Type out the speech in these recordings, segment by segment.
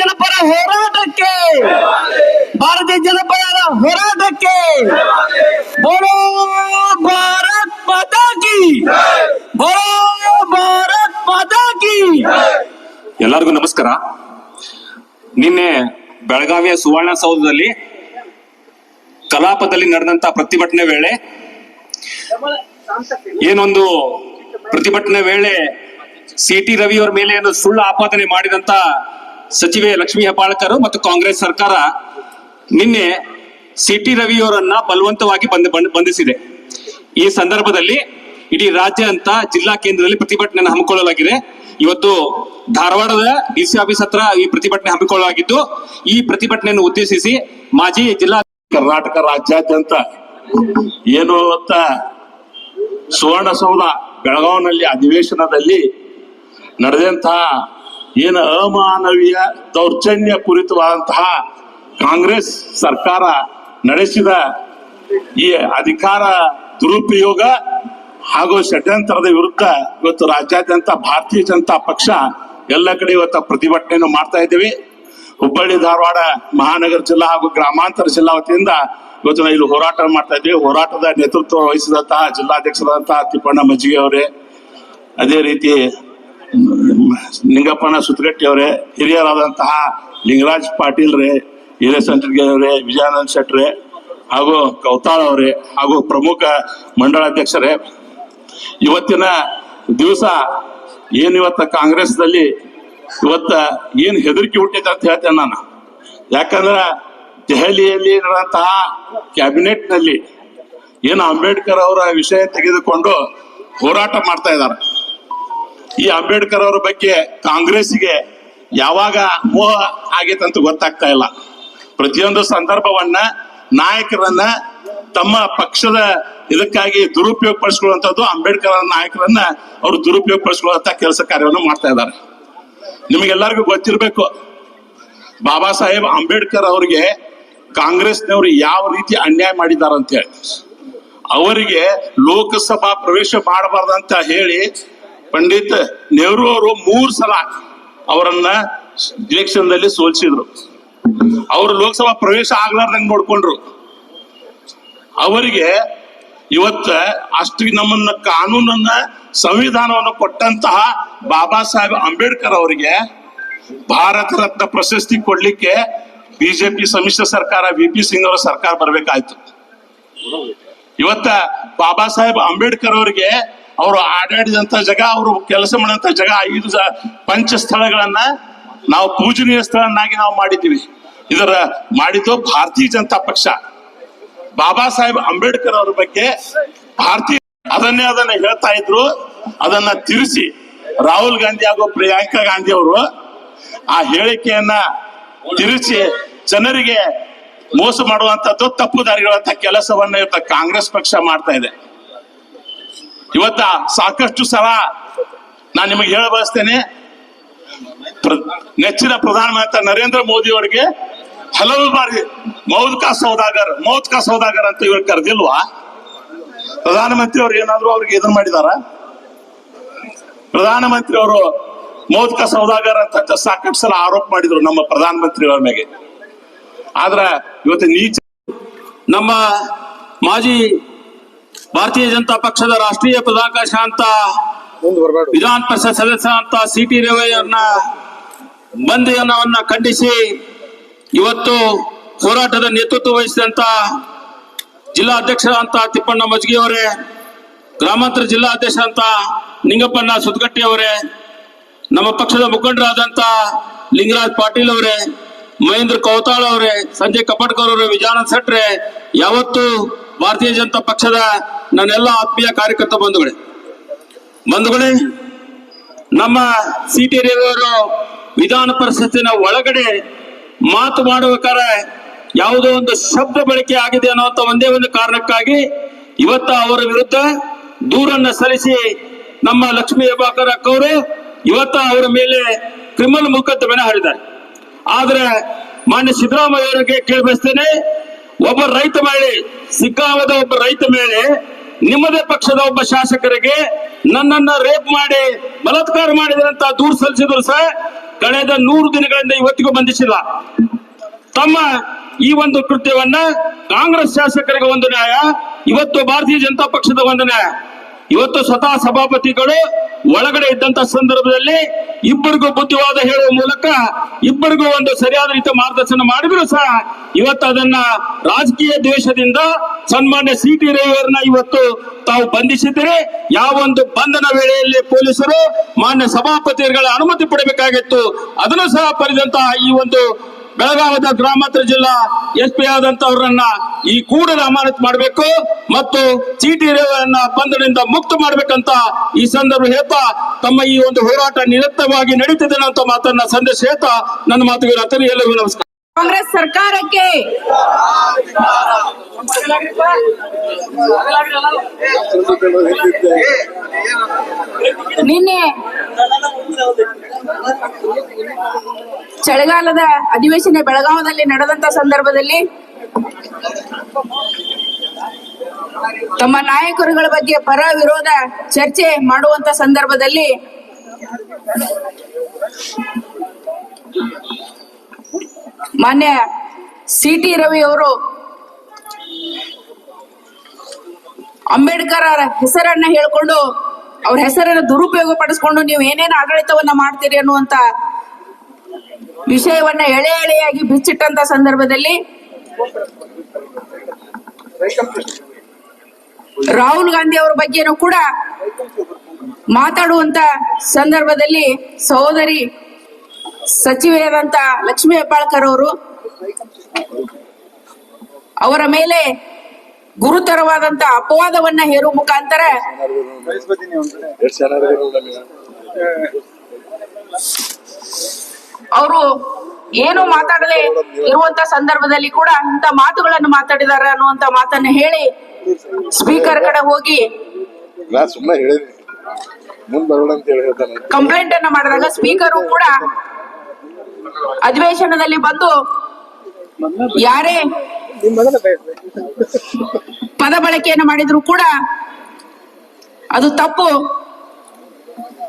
ಜನಪರ ಹೋರಾಟಕ್ಕೆ, ಭಾರತೀಯ ಜನಪರ ಹೋರಾಟಕ್ಕೆ ಬೋಲೋ ಭಾರತ್ ಮಾತಾ ಕಿ, ಬೋಲೋ ಭಾರತ್ ಎಲ್ಲರಿಗೂ ನಮಸ್ಕಾರ. ನಿನ್ನೆ ಬೆಳಗಾವಿಯ ಸುವರ್ಣ ಸೌಧದಲ್ಲಿ ಕಲಾಪದಲ್ಲಿ ನಡೆದಂತ ಪ್ರತಿಭಟನೆ ವೇಳೆ, ಏನೊಂದು ಪ್ರತಿಭಟನೆ ವೇಳೆ ಸಿ ಟಿ ರವಿ ಅವರ ಮೇಲೆ ಏನು ಸುಳ್ಳು ಆಪಾದನೆ ಮಾಡಿದಂತ ಸಚಿವೆ ಲಕ್ಷ್ಮೀ ಹೆಬ್ಬಾಳ್ಕರ್ ಮತ್ತು ಕಾಂಗ್ರೆಸ್ ಸರ್ಕಾರ ನಿನ್ನೆ ಸಿ ಟಿ ರವಿ ಅವರನ್ನ ಬಲವಂತವಾಗಿ ಬಂದ ಬಂಧಿಸಿದೆ. ಈ ಸಂದರ್ಭದಲ್ಲಿ ಇಡೀ ರಾಜ್ಯ ಅಂತ ಜಿಲ್ಲಾ ಕೇಂದ್ರದಲ್ಲಿ ಪ್ರತಿಭಟನೆಯನ್ನು ಹಮ್ಮಿಕೊಳ್ಳಲಾಗಿದೆ. ಇವತ್ತು ಧಾರವಾಡದ ಡಿ ಸಿ ಆಫೀಸ್ ಹತ್ರ ಈ ಪ್ರತಿಭಟನೆ ಹಮ್ಮಿಕೊಳ್ಳಲಾಗಿದ್ದು, ಈ ಪ್ರತಿಭಟನೆಯನ್ನು ಉದ್ದೇಶಿಸಿ ಮಾಜಿ ಜಿಲ್ಲಾ ಕರ್ನಾಟಕ ರಾಜ್ಯಾದ್ಯಂತ ಏನು ಅಂತ ಸುವರ್ಣಸೌಧ ಬೆಳಗಾವಿನಲ್ಲಿ ಅಧಿವೇಶನದಲ್ಲಿ ನಡೆದಂತಹ ಏನು ಅಮಾನವೀಯ ದೌರ್ಜನ್ಯ ಕುರಿತವಾದಂತಹ ಕಾಂಗ್ರೆಸ್ ಸರ್ಕಾರ ನಡೆಸಿದ ಈ ಅಧಿಕಾರ ದುರುಪಯೋಗ ಹಾಗೂ ಷಡ್ಯಂತ್ರದ ವಿರುದ್ಧ ಇವತ್ತು ರಾಜ್ಯಾದ್ಯಂತ ಭಾರತೀಯ ಜನತಾ ಪಕ್ಷ ಎಲ್ಲ ಕಡೆ ಇವತ್ತು ಪ್ರತಿಭಟನೆಯನ್ನು ಮಾಡ್ತಾ ಇದ್ದೀವಿ. ಹುಬ್ಬಳ್ಳಿ, ಧಾರವಾಡ, ಮಹಾನಗರ ಜಿಲ್ಲಾ ಹಾಗೂ ಗ್ರಾಮಾಂತರ ಜಿಲ್ಲಾ ವತಿಯಿಂದ ಇವತ್ತು ನಾವು ಇಲ್ಲಿ ಹೋರಾಟ ಮಾಡ್ತಾ ಹೋರಾಟದ ನೇತೃತ್ವ ವಹಿಸಿದಂತಹ ಜಿಲ್ಲಾಧ್ಯಕ್ಷರಾದಂತಹ ತಿಪ್ಪಣ್ಣ ಮಜ್ಜಿಗೆ ಅವರೇ, ಅದೇ ರೀತಿ ನಿಂಗಪ್ಪನ ಸುತ್ತಗಟ್ಟಿ ಅವರೇ ಹಿರಿಯರಾದಂತಹ ಲಿಂಗರಾಜ್ ಪಾಟೀಲ್ ರೇ ಹಿರೇಸಂಟ್ರಿಗೆ ಅವರೇ ವಿಜಯಾನಂದ್ ಶೆಟ್ರೆ ಹಾಗೂ ಕೌತಾಳ್ ಅವರೇ, ಹಾಗೂ ಪ್ರಮುಖ ಮಂಡಳಾಧ್ಯಕ್ಷರೇ ಇವತ್ತಿನ ದಿವಸ ಏನಿವತ್ತ ಕಾಂಗ್ರೆಸ್ದಲ್ಲಿ ಇವತ್ತ ಏನು ಹೆದರಿಕೆ ಹುಟ್ಟೈತೆ ಅಂತ ಹೇಳ್ತೇನೆ ನಾನು. ಯಾಕಂದ್ರ ದೆಹಲಿಯಲ್ಲಿ ನಡೆದಂತಹ ಕ್ಯಾಬಿನೆಟ್ನಲ್ಲಿ ಏನು ಅಂಬೇಡ್ಕರ್ ಅವರ ವಿಷಯ ತೆಗೆದುಕೊಂಡು ಹೋರಾಟ ಮಾಡ್ತಾ ಇದ್ದಾರೆ. ಈ ಅಂಬೇಡ್ಕರ್ ಅವರ ಬಗ್ಗೆ ಕಾಂಗ್ರೆಸ್ಗೆ ಯಾವಾಗ ಮೋಹ ಅಂತ ಗೊತ್ತಾಗ್ತಾ ಇಲ್ಲ. ಪ್ರತಿಯೊಂದು ಸಂದರ್ಭವನ್ನ ನಾಯಕರನ್ನ ತಮ್ಮ ಪಕ್ಷದ ಇದಕ್ಕಾಗಿ ದುರುಪಯೋಗ ಪಡಿಸ್ಕೊಳ್ಳುವಂಥದ್ದು ಅಂಬೇಡ್ಕರ್ ನಾಯಕರನ್ನ ಅವರು ದುರುಪಯೋಗ ಪಡಿಸ್ಕೊಳ್ಳುವಂತ ಕೆಲಸ ಕಾರ್ಯವನ್ನು ಮಾಡ್ತಾ ಇದ್ದಾರೆ. ನಿಮಗೆಲ್ಲರಿಗೂ ಗೊತ್ತಿರಬೇಕು, ಬಾಬಾ ಸಾಹೇಬ್ ಅಂಬೇಡ್ಕರ್ ಅವರಿಗೆ ಕಾಂಗ್ರೆಸ್ನವರು ಯಾವ ರೀತಿ ಅನ್ಯಾಯ ಮಾಡಿದ್ದಾರೆ ಅಂತ ಹೇಳಿ ಅವರಿಗೆ ಲೋಕಸಭಾ ಪ್ರವೇಶ ಮಾಡಬಾರ್ದಂತ ಹೇಳಿ ಪಂಡಿತ್ ನೆಹರು ಅವರು ಮೂರ್ ಸಲ ಅವರನ್ನ ಎಲೆಕ್ಷನ್ ಸೋಲಿಸಿದ್ರು. ಅವರು ಲೋಕಸಭಾ ಪ್ರವೇಶ ಆಗ್ಲಾರ್ದಂಗ್ ನೋಡ್ಕೊಂಡ್ರು. ಅವರಿಗೆ ಇವತ್ತ ಅಷ್ಟು ನಮ್ಮನ್ನ ಕಾನೂನನ್ನ, ಸಂವಿಧಾನವನ್ನು ಕೊಟ್ಟಂತಹ ಬಾಬಾ ಸಾಹೇಬ್ ಅಂಬೇಡ್ಕರ್ ಅವರಿಗೆ ಭಾರತ ರತ್ನ ಪ್ರಶಸ್ತಿ ಕೊಡ್ಲಿಕ್ಕೆ ಬಿಜೆಪಿ ಸಮ್ಮಿಶ್ರ ಸರ್ಕಾರ ವಿ ಪಿ ಸಿಂಗ್ ಅವರ ಸರ್ಕಾರ ಬರ್ಬೇಕಾಯ್ತು. ಇವತ್ತ ಬಾಬಾ ಸಾಹೇಬ್ ಅಂಬೇಡ್ಕರ್ ಅವರಿಗೆ ಅವರು ಆಡಾಡಿದಂತ ಜಾಗ, ಅವರು ಕೆಲಸ ಮಾಡಿದಂತ ಜಾಗ, ಐದು ಪಂಚ ಸ್ಥಳಗಳನ್ನ ನಾವು ಪೂಜನೀಯ ಸ್ಥಳನ್ನಾಗಿ ನಾವು ಮಾಡಿದ್ದೀವಿ. ಇದರ ಮಾಡಿದ್ದು ಭಾರತೀಯ ಜನತಾ ಪಕ್ಷ. ಬಾಬಾ ಸಾಹೇಬ್ ಅಂಬೇಡ್ಕರ್ ಅವರ ಬಗ್ಗೆ ಭಾರತೀಯ ಅದನ್ನೇ ಅದನ್ನ ಹೇಳ್ತಾ ಇದ್ರು. ಅದನ್ನ ತಿರುಸಿ ರಾಹುಲ್ ಗಾಂಧಿ ಹಾಗೂ ಪ್ರಿಯಾಂಕಾ ಗಾಂಧಿ ಅವರು ಆ ಹೇಳಿಕೆಯನ್ನ ತಿರುಚಿ ಜನರಿಗೆ ಮೋಸ ಮಾಡುವಂತದ್ದು ತಪ್ಪು ದಾರಿಗಳಂತ ಕೆಲಸವನ್ನ ಇವತ್ತ ಕಾಂಗ್ರೆಸ್ ಪಕ್ಷ ಮಾಡ್ತಾ ಇದೆ. ಇವತ್ತ ಸಾಕಷ್ಟು ಸಲ ನಾನು ನಿಮಗೆ ಹೇಳ ಬಯಸ್ತೇನೆ ನೆಚ್ಚಿನ ಪ್ರಧಾನಮಂತ್ರಿ ನರೇಂದ್ರ ಮೋದಿ ಅವರಿಗೆ ಹಲವು ಬಾರಿ ಮೌದ್ ಕಾ ಸೌದಾಗರ್ ಮೌದ್ ಕಾ ಸೌದಾಗರ್ ಅಂತ ಇವ್ರು ಕರೆದಿಲ್ವಾ? ಪ್ರಧಾನಮಂತ್ರಿ ಅವರು ಏನಾದ್ರು ಅವ್ರಿಗೆ ಇದನ್ನ ಮಾಡಿದಾರ? ಪ್ರಧಾನಮಂತ್ರಿ ಅವರು ಮೌದ್ ಕಾ ಸೌದಾಗರ್ ಅಂತ ಸಾಕಷ್ಟು ಸಲ ಆರೋಪ ಮಾಡಿದ್ರು ನಮ್ಮ ಪ್ರಧಾನಮಂತ್ರಿಗಳ ಮೇಲೆ. ಆದ್ರ ಇವತ್ತು ನೀಚ ನಮ್ಮ ಮಾಜಿ ಭಾರತೀಯ ಜನತಾ ಪಕ್ಷದ ರಾಷ್ಟ್ರೀಯ ಪದಾಕಾಂಕ್ಷ ಅಂತ ವಿಧಾನ ಪರಿಷತ್ ಸದಸ್ಯ ಅಂತ ಸಿ ಟಿ ರವಿಯನ್ನ ಬಂಧನವನ್ನ ಖಂಡಿಸಿ ಇವತ್ತು ಹೋರಾಟದ ನೇತೃತ್ವ ವಹಿಸಿದಂತ ಜಿಲ್ಲಾ ಅಧ್ಯಕ್ಷರಂತ ತಿಪ್ಪಣ್ಣ ಮಜ್ಗಿ ಅವರೇ ಗ್ರಾಮಾಂತರ ಜಿಲ್ಲಾಧ್ಯಕ್ಷ ಅಂತ ನಿಂಗಪ್ಪಣ್ಣ ಸುದ್ಗಟ್ಟಿ ಅವರೇ ನಮ್ಮ ಪಕ್ಷದ ಮುಖಂಡರಾದಂತ ಲಿಂಗರಾಜ್ ಪಾಟೀಲ್ ಅವರೇ ಮಹೇಂದ್ರ ಕೌತಾಳ್ ಅವರೇ ಸಂಜಯ್ ಕಪಟ್ಕರ್ ಅವರೇ ವಿಜಯಾನಂದ್ ಸಟ್ರೆ ಯಾವತ್ತು ಭಾರತೀಯ ಜನತಾ ಪಕ್ಷದ ನನ್ನೆಲ್ಲ ಆತ್ಮೀಯ ಕಾರ್ಯಕರ್ತ ಬಂಧುಗಳೇ. ಬಂಧುಗಳೇ, ನಮ್ಮ ಸಿ ಟಿ ರವಿಯವರು ವಿಧಾನ ಪರಿಷತ್ತಿನ ಒಳಗಡೆ ಮಾತು ಮಾಡಬೇಕಾದ್ರೆ ಯಾವುದೋ ಒಂದು ಶಬ್ದ ಬಳಕೆ ಆಗಿದೆ ಅನ್ನುವಂತ ಒಂದೇ ಒಂದು ಕಾರಣಕ್ಕಾಗಿ ಇವತ್ತ ಅವರ ವಿರುದ್ಧ ದೂರನ್ನ ಸಲ್ಲಿಸಿ ನಮ್ಮ ಲಕ್ಷ್ಮೀ ಹೆಬ್ಬಾಕರ್ ಅಕ್ಕವರು ಇವತ್ತ ಅವರ ಮೇಲೆ ಕ್ರಿಮಿನಲ್ ಮೊಕದ್ದಮೆನ ಹಾರಿದ್ದಾರೆ. ಆದ್ರೆ ಮಾನ್ಯ ಸಿದ್ದರಾಮಯ್ಯ ಅವರಿಗೆ ಕೇಳಿ ಒಬ್ಬ ರೈತ ಮೇಲೆ ಸಿಕ್ಕಾವದ ಒಬ್ಬ ರೈತ ಮೇಲೆ ನಿಮ್ಮದೇ ಪಕ್ಷದ ಒಬ್ಬ ಶಾಸಕರಿಗೆ ನನ್ನನ್ನ ರೇಪ್ ಮಾಡಿ, ಬಲಾತ್ಕಾರ ಮಾಡಿದರಂತ ದೂರು ಸಲ್ಲಿಸಿದ್ರು ಸಹ ಕಳೆದ ನೂರು ದಿನಗಳಿಂದ ಇವತ್ತಿಗೂ ಬಂಧಿಸಿಲ್ಲ. ತಮ್ಮ ಈ ಒಂದು ಕೃತ್ಯವನ್ನ ಕಾಂಗ್ರೆಸ್ ಶಾಸಕರಿಗೆ ಒಂದು ನ್ಯಾಯ, ಇವತ್ತು ಭಾರತೀಯ ಜನತಾ ಪಕ್ಷದ ಒಂದು ನ್ಯಾಯ. ಇವತ್ತು ಸ್ವತಃ ಸಭಾಪತಿಗಳು ಒಳಗಡೆ ಇದ್ದಂತ ಸಂದರ್ಭದಲ್ಲಿ ಇಬ್ಬರಿಗೂ ಬುದ್ಧಿವಾದ ಹೇಳುವ ಮೂಲಕ ಇಬ್ಬರಿಗೂ ಒಂದು ಸರಿಯಾದ ರೀತಿಯ ಮಾರ್ಗದರ್ಶನ ಮಾಡಿದ್ರು ಸಹ ಇವತ್ತು ಅದನ್ನ ರಾಜಕೀಯ ದ್ವೇಷದಿಂದ ಸನ್ಮಾನ್ಯ ಸಿ ಟಿ ರವಿಯವರನ್ನ ಇವತ್ತು ತಾವು ಬಂಧಿಸಿದರೆ ಯಾವ ಒಂದು ಬಂಧನ ವೇಳೆಯಲ್ಲಿ ಪೊಲೀಸರು ಮಾನ್ಯ ಸಭಾಪತಿಗಳ ಅನುಮತಿ ಪಡಬೇಕಾಗಿತ್ತು ಅದನ್ನು ಸಹ ಪಡೆದಂತಹ ಈ ಒಂದು ಬೆಳಗಾವಿದ ಗ್ರಾಮಾಂತರ ಜಿಲ್ಲಾ ಎಸ್ ಪಿ ಆದಂತವರನ್ನ ಈ ಕೂಡಲೇ ಅಮಾನತು ಮಾಡಬೇಕು ಮತ್ತು ಚೀಟಿ ರೇವನ್ನ ಬಂಧನದಿಂದ ಮುಕ್ತ ಮಾಡಬೇಕಂತ ಈ ಸಂದರ್ಭ ಹೇಳ್ತಾ ತಮ್ಮ ಈ ಒಂದು ಹೋರಾಟ ನಿರಂತರವಾಗಿ ನಡೀತಿದೆ ಅಂತ ಮಾತನ್ನ ಸಂದೇಶ ಹೇಳ್ತಾ ನನ್ನ ಮಾತುಗಳ ಅತನಿ ಎಲ್ಲರಿಗೂ ನಮಸ್ಕಾರ. ಕಾಂಗ್ರೆಸ್ ಸರ್ಕಾರಕ್ಕೆ ನಿನ್ನೆ ಚಳಿಗಾಲದ ಅಧಿವೇಶನ ಬೆಳಗಾವದಲ್ಲಿ ನಡೆದಂತ ಸಂದರ್ಭದಲ್ಲಿ ತಮ್ಮ ನಾಯಕರುಗಳ ಬಗ್ಗೆ ಪರ ವಿರೋಧ ಚರ್ಚೆ ಮಾಡುವಂತ ಸಂದರ್ಭದಲ್ಲಿ ಮಾನ್ಯ ಸಿ ಟಿ ರವಿ ಅವರು ಅಂಬೇಡ್ಕರ್ ಅವರ ಹೆಸರನ್ನ ಹೇಳ್ಕೊಂಡು ಅವ್ರ ಹೆಸರನ್ನ ದುರುಪಯೋಗ ಪಡಿಸ್ಕೊಂಡು ನೀವು ಏನೇನು ಆಡಳಿತವನ್ನ ಮಾಡ್ತೀರಿ ಅನ್ನುವಂತ ವಿಷಯವನ್ನ ಎಳೆ ಎಳೆಯಾಗಿ ಬಿಚ್ಚಿಟ್ಟಂತ ಸಂದರ್ಭದಲ್ಲಿ ರಾಹುಲ್ ಗಾಂಧಿ ಅವರ ಬಗ್ಗೆನೂ ಕೂಡ ಮಾತಾಡುವಂತ ಸಂದರ್ಭದಲ್ಲಿ ಸಹೋದರಿ ಸಚಿವೆಯಾದಂತ ಲಕ್ಷ್ಮೀ ಹೆಬ್ಬಾಳ್ಕರ್ ಅವರು ಅವರ ಮೇಲೆ ಗುರುತರವಾದಂತ ಅಪವಾದವನ್ನ ಹೇರುವ ಮುಖಾಂತರ ಅವರು ಏನು ಮಾತಾಡದೆ ಇರುವಂತ ಸಂದರ್ಭದಲ್ಲಿ ಕೂಡ ಇಂಥ ಮಾತುಗಳನ್ನು ಮಾತಾಡಿದಾರ ಅನ್ನುವಂತ ಮಾತನ್ನ ಹೇಳಿ ಸ್ಪೀಕರ್ ಕಡೆ ಹೋಗಿ ಕಂಪ್ಲೇಂಟ್ ಅನ್ನ ಮಾಡಿದಾಗ ಸ್ಪೀಕರು ಕೂಡ ಅಧಿವೇಶನದಲ್ಲಿ ಬಂದು ಯಾರೇ ಪದ ಬಳಕೆಯನ್ನು ಮಾಡಿದ್ರು ಕೂಡ ಅದು ತಪ್ಪು.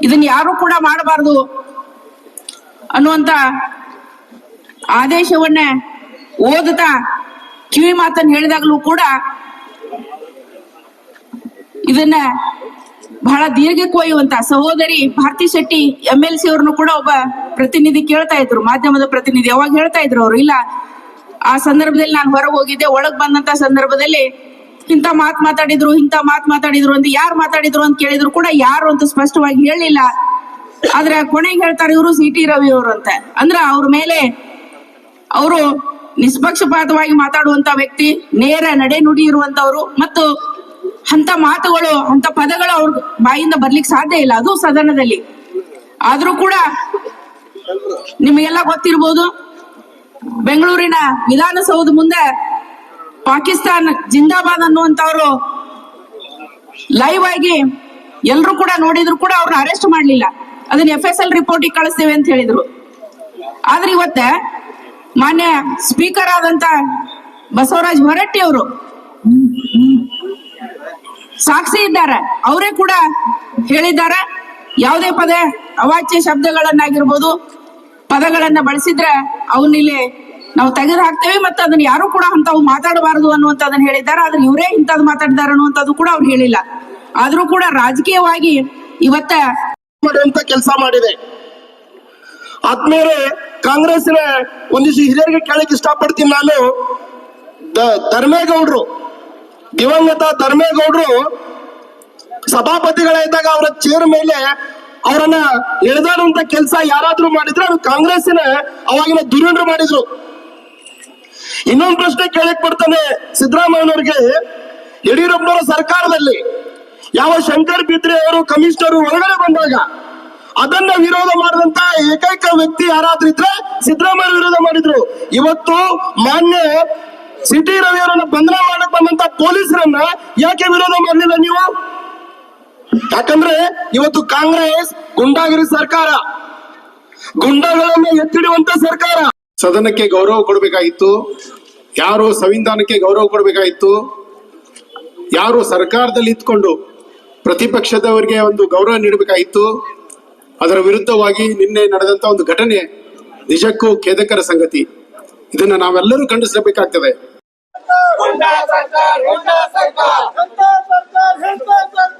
ಇದನ್ನ ಯಾರು ಕೂಡ ಮಾಡಬಾರದು ಅನ್ನುವಂತ ಆದೇಶವನ್ನ ಓದುತ್ತಾ ಕಿವಿ ಮಾತನ್ನು ಹೇಳಿದಾಗಲೂ ಕೂಡ ಇದನ್ನ ಬಹಳ ದೀರ್ಘಕ್ಕೆ ಒಯ್ಯುವಂತ ಸಹೋದರಿ Bharathi Shetty M L C ಅವ್ರನ್ನು ಕೂಡ ಒಬ್ಬ ಪ್ರತಿನಿಧಿ ಕೇಳ್ತಾ ಇದ್ರು, ಮಾಧ್ಯಮದ ಪ್ರತಿನಿಧಿ. ಅವಾಗ ಹೇಳ್ತಾ ಇದ್ರು ಅವ್ರು? ಇಲ್ಲ ಆ ಸಂದರ್ಭದಲ್ಲಿ ನಾನು ಹೊರಗೆ ಹೋಗಿದ್ದೆ. ಒಳಗ್ ಬಂದಂತ ಸಂದರ್ಭದಲ್ಲಿ ಇಂಥ ಮಾತು ಮಾತಾಡಿದ್ರು, ಇಂಥ ಮಾತು ಮಾತಾಡಿದ್ರು ಅಂತ ಯಾರು ಮಾತಾಡಿದ್ರು ಅಂತ ಕೇಳಿದ್ರು ಕೂಡ ಯಾರು ಅಂತ ಸ್ಪಷ್ಟವಾಗಿ ಹೇಳಿಲ್ಲ. ಆದ್ರೆ ಕೊನೆಗೆ ಹೇಳ್ತಾರೆ ಇವರು ಸಿ ಟಿ ರವಿ ಅವರು ಅಂತ. ಅಂದ್ರೆ ಅವ್ರ ಮೇಲೆ ಅವರು ನಿಷ್ಪಕ್ಷಪಾತವಾಗಿ ಮಾತಾಡುವಂತ ವ್ಯಕ್ತಿ, ನೇರ ನಡೆ ನುಡಿ ಇರುವಂತವ್ರು ಮತ್ತು ಅಂತ ಮಾತುಗಳು ಅಂತ ಪದಗಳು ಅವ್ರ ಬಾಯಿಂದ ಬರ್ಲಿಕ್ಕೆ ಸಾಧ್ಯ ಇಲ್ಲ. ಅದು ಸದನದಲ್ಲಿ. ಆದ್ರೂ ಕೂಡ ನಿಮಗೆಲ್ಲ ಗೊತ್ತಿರ್ಬೋದು ಬೆಂಗಳೂರಿನ ವಿಧಾನಸೌಧ ಮುಂದೆ ಪಾಕಿಸ್ತಾನ್ ಜಿಂದಾಬಾದ್ ಅನ್ನುವಂತವ್ರು ಲೈವ್ ಆಗಿ ಎಲ್ರು ಕೂಡ ನೋಡಿದ್ರು ಕೂಡ ಅವ್ರನ್ನ ಅರೆಸ್ಟ್ ಮಾಡ್ಲಿಲ್ಲ. ಅದನ್ನ ಎಫ್ ಎಸ್ ಎಲ್ ರಿಪೋರ್ಟಿಗೆ ಕಳಿಸ್ತೇವೆ ಅಂತ ಹೇಳಿದ್ರು. ಆದ್ರೆ ಇವತ್ತೆ ಮಾನ್ಯ ಸ್ಪೀಕರ್ ಆದಂತ ಬಸವರಾಜ್ ಹೊರಟ್ಟಿ ಅವರು ಸಾಕ್ಷಿ ಇದ್ದಾರೆ. ಅವರೇ ಕೂಡ ಹೇಳಿದ್ದಾರೆ. ಯಾವುದೇ ಪದೇ ಅವಾಚ್ಯ ಶಬ್ದಗಳನ್ನಾಗಿರ್ಬೋದು ಪದಗಳನ್ನ ಬಳಸಿದ್ರೆ ಅವನ್ನ ಇಲ್ಲಿ ನಾವು ತೆಗೆದು ಹಾಕ್ತೇವೆ ಮತ್ತೆ ಅದನ್ನ ಯಾರು ಕೂಡ ಅಂತವು ಮಾತಾಡಬಾರದು ಅನ್ನುವಂಥದ್ದನ್ನ ಹೇಳಿದ್ದಾರೆ. ಆದ್ರೆ ಇವರೇ ಇಂಥದ್ದು ಮಾತಾಡಿದ್ದಾರೆ ಅನ್ನುವಂಥದ್ದು ಕೂಡ ಅವ್ರು ಹೇಳಿಲ್ಲ. ಆದ್ರೂ ಕೂಡ ರಾಜಕೀಯವಾಗಿ ಇವತ್ತ ಮಾಡುವಂತ ಕೆಲಸ ಮಾಡಿದೆ. ಆದ್ಮೇಲೆ ಕಾಂಗ್ರೆಸ್ನ ಒಂದಿಷ್ಟು ಹಿರಿಯರಿಗೆ ಕೇಳಕ್ ಇಷ್ಟಪಡ್ತೀನಿ ನಾನು. ಧರ್ಮೇಗೌಡ್ರು, ದಿವಂಗತ ಧರ್ಮೇಗೌಡ್ರು ಸಭಾಪತಿಗಳಿದ್ದಾಗ ಅವರ ಚೇರ್ ಮೇಲೆ ಅವರನ್ನ ಎಳೆದಾಡುವಂತ ಕೆಲಸ ಯಾರಾದ್ರೂ ಮಾಡಿದ್ರೆ ಅದು ಕಾಂಗ್ರೆಸ್ಸಿನ ಅವಾಗಿನ ದುರಂಡ್ರು ಮಾಡಿದ್ರು. ಇನ್ನೊಂದು ಪ್ರಶ್ನೆ ಕೇಳಕ್ ಬರ್ತಾನೆ ಸಿದ್ದರಾಮಯ್ಯನವ್ರಿಗೆ. ಯಡಿಯೂರಪ್ಪನವರ ಸರ್ಕಾರದಲ್ಲಿ ಯಾವ ಶಂಕರ್ ಬಿದ್ರೆ ಅವರು ಕಮಿಷನರ್ ಒಳಗಡೆ ಬಂದಾಗ ಅದನ್ನ ವಿರೋಧ ಮಾಡಿದಂತ ಏಕೈಕ ವ್ಯಕ್ತಿ ಯಾರಾದ್ರೂ ಇದ್ರೆ ಸಿದ್ದರಾಮಯ್ಯ ವಿರೋಧ ಮಾಡಿದ್ರು. ಇವತ್ತು ಮಾನ್ಯ ಸಿಟಿ ರವಿ ಅವರನ್ನ ಬಂಧನ ಮಾಡಕ್ ಬಂದಂತ ಪೊಲೀಸರನ್ನ ಯಾಕೆ ವಿರೋಧ ಮಾಡಲಿಲ್ಲ ನೀವು? ಯಾಕಂದ್ರೆ ಇವತ್ತು ಕಾಂಗ್ರೆಸ್ ಗುಂಡಾಗಿರಿ ಸರ್ಕಾರ. ಗುಂಡಾಗಳನ್ನ ಎತ್ತಿಡುವಂತ ಸರ್ಕಾರ. ಸದನಕ್ಕೆ ಗೌರವ ಕೊಡಬೇಕಾಗಿತ್ತು. ಯಾರು ಸಂವಿಧಾನಕ್ಕೆ ಗೌರವ ಕೊಡಬೇಕಾಗಿತ್ತು. ಯಾರು ಸರ್ಕಾರದಲ್ಲಿ ಇದ್ಕೊಂಡು ಪ್ರತಿಪಕ್ಷದವರಿಗೆ ಒಂದು ಗೌರವ ನೀಡಬೇಕಾಗಿತ್ತು. ಅದರ ವಿರುದ್ಧವಾಗಿ ನಿನ್ನೆ ನಡೆದಂತ ಒಂದು ಘಟನೆ ನಿಜಕ್ಕೂ ಖೇದಕರ ಸಂಗತಿ. ಇದನ್ನ ನಾವೆಲ್ಲರೂ ಖಂಡಿಸಬೇಕಾಗ್ತದೆ.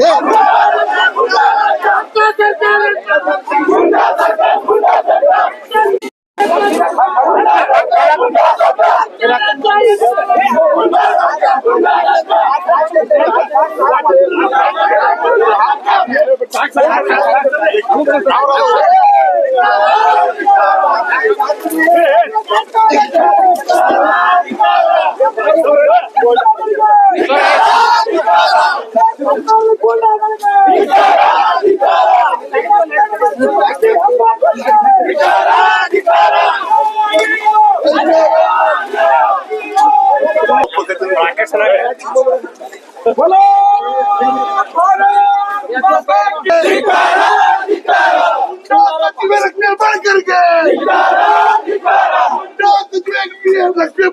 ಸುಳ್ಳು ಹೇಳುತ್ತಿರುವ ಸಚಿವೆ ಲಕ್ಷ್ಮೀ ಹೆಬ್ಬಾಳ್ಕರ್ ಅವರಿಗೆ ಲಕ್ಷ್ಮೀ